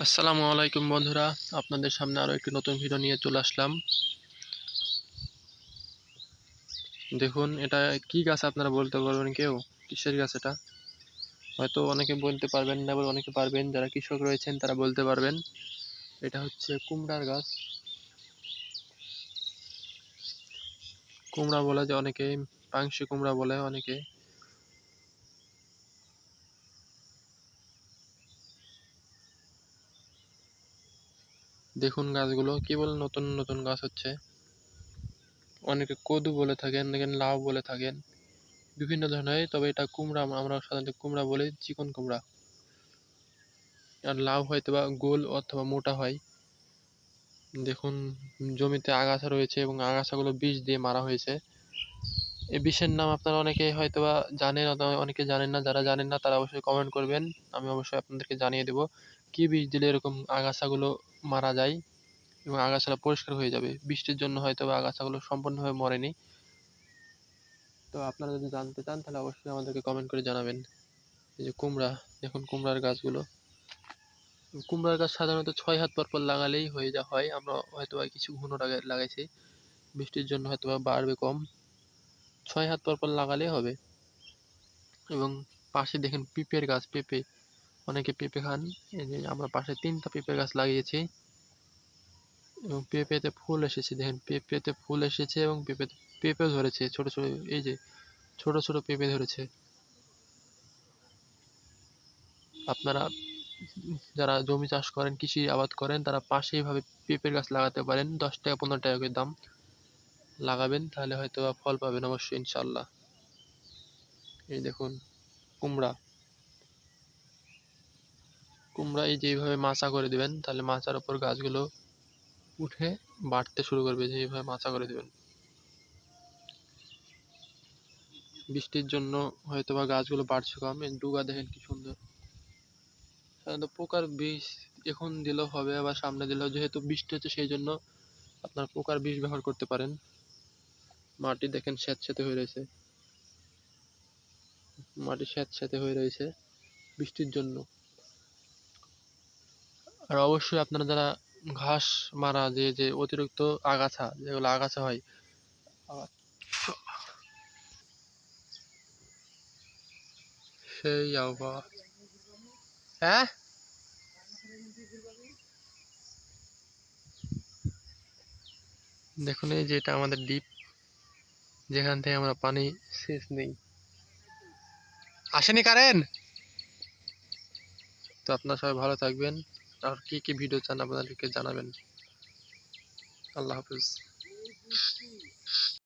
আসসালামু আলাইকুম বন্ধুরা, আপনাদের সামনে আরও একটি নতুন ভিডিও নিয়ে চলে আসলাম। দেখুন, এটা কি গাছ আপনারা বলতে পারবেন কেউ? কিসের গাছ এটা? হয়তো অনেকে বলতে পারবেন না, আবার অনেকে পারবেন, যারা কৃষক রয়েছেন তারা বলতে পারবেন। এটা হচ্ছে কুমড়ার গাছ। কুমড়া বলে যে অনেকে, পাংশি কুমড়া বলে অনেকে। দেখুন গাছগুলো কেবল নতুন নতুন গাছ হচ্ছে। অনেকে কদু বলে থাকেন, দেখেন লাউ বলে থাকেন, বিভিন্ন ধরনের, তবে এটা কুমড়া, আমরা সাধারণত কুমড়া বলি, চিকন কুমড়া। আর লাউ হয়তো বা গোল অথবা মোটা হয়। দেখুন, জমিতে আগাছা রয়েছে এবং আগাছাগুলো বিষ দিয়ে মারা হয়েছে। এই বিষের নাম আপনারা অনেকে হয়তো বা জানেন, অথবা অনেকে জানেন না, যারা জানেন না তারা অবশ্যই কমেন্ট করবেন। আমি অবশ্যই আপনাদেরকে জানিয়ে দেব কি বিষ দিলে এরকম আগাছাগুলো মারা যায় এবং আগাছাটা পরিষ্কার হয়ে যাবে। বৃষ্টির জন্য হয়তো বা আগাছাগুলো সম্পূর্ণভাবে মরেনি। তো আপনারা যদি জানতে চান, তাহলে অবশ্যই আমাদেরকে কমেন্ট করে জানাবেন। এই যে কুমড়া, দেখুন কুমড়ার গাছগুলো। কুমড়ার গাছ সাধারণত ছয় হাত পর পর লাগালেই হয়ে যা, হয়। আমরা হয়তো কিছু ঘন লাগাইছি। বৃষ্টির জন্য হয়তো বা বাড়বে কম। ছয় হাত পর পর লাগালেই হবে। এবং পাশে দেখেন পেঁপের গাছ, পেঁপে। অনেকে পেঁপে খান। এই যে আমরা পাশে তিনটা পেঁপে গাছ লাগিয়েছি। এবং পেঁপেতে ফুল এসেছে। দেখেন পেঁপেতে ফুল এসেছে এবং পেঁপে পেঁপে ধরেছে ছোট ছোট, এই যে ছোট ছোট পেঁপে ধরেছে। আপনারা যারা জমি চাষ করেন, কৃষি আবাদ করেন, তারা পাশে এইভাবে পেঁপের গাছ লাগাতে পারেন। দশ টাকা, পনেরো টাকা করে দাম। লাগাবেন, তাহলে হয়তো ফল পাবেন অবশ্যই ইনশাল্লাহ এই দেখুন, কুমড়া। কুমড়া এই যে এইভাবে মাচা করে দিবেন, তাহলে মাচার উপর গাছগুলো উঠে বাড়তে শুরু করবে, যে এইভাবে মাচা করে দিবেন। বৃষ্টির জন্য হয়তো বা গাছগুলো বাড়ছে কম। ডুগা দেখেন কি সুন্দর। সাধারণত পোকার বিষ এখন দিলেও হবে, আবার সামনে দিলেও, যেহেতু বৃষ্টি হচ্ছে, সেই জন্য আপনার পোকার বিষ ব্যবহার করতে পারেন। মাটি দেখেন স্যাঁতস্যাঁতে হয়ে রয়েছে। মাটি স্যাঁতস্যাঁতে হয়ে রয়েছে বৃষ্টির জন্য। আর অবশ্যই আপনারা যারা ঘাস মারা যে যে অতিরিক্ত আগাছা, যেগুলো আগাছা হয়, সেই আবহাওয়া। হ্যাঁ? দেখুন এই যে এটা আমাদের ডিপ। যেখান থেকে আমরা পানি সেচ নেই। আসেনি কারেন্ট? তো আপনারা সবাই ভালো থাকবেন। আর কি কি ভিডিও চান আপনাদেরকে জানাবেন? আল্লাহ হাফিজ।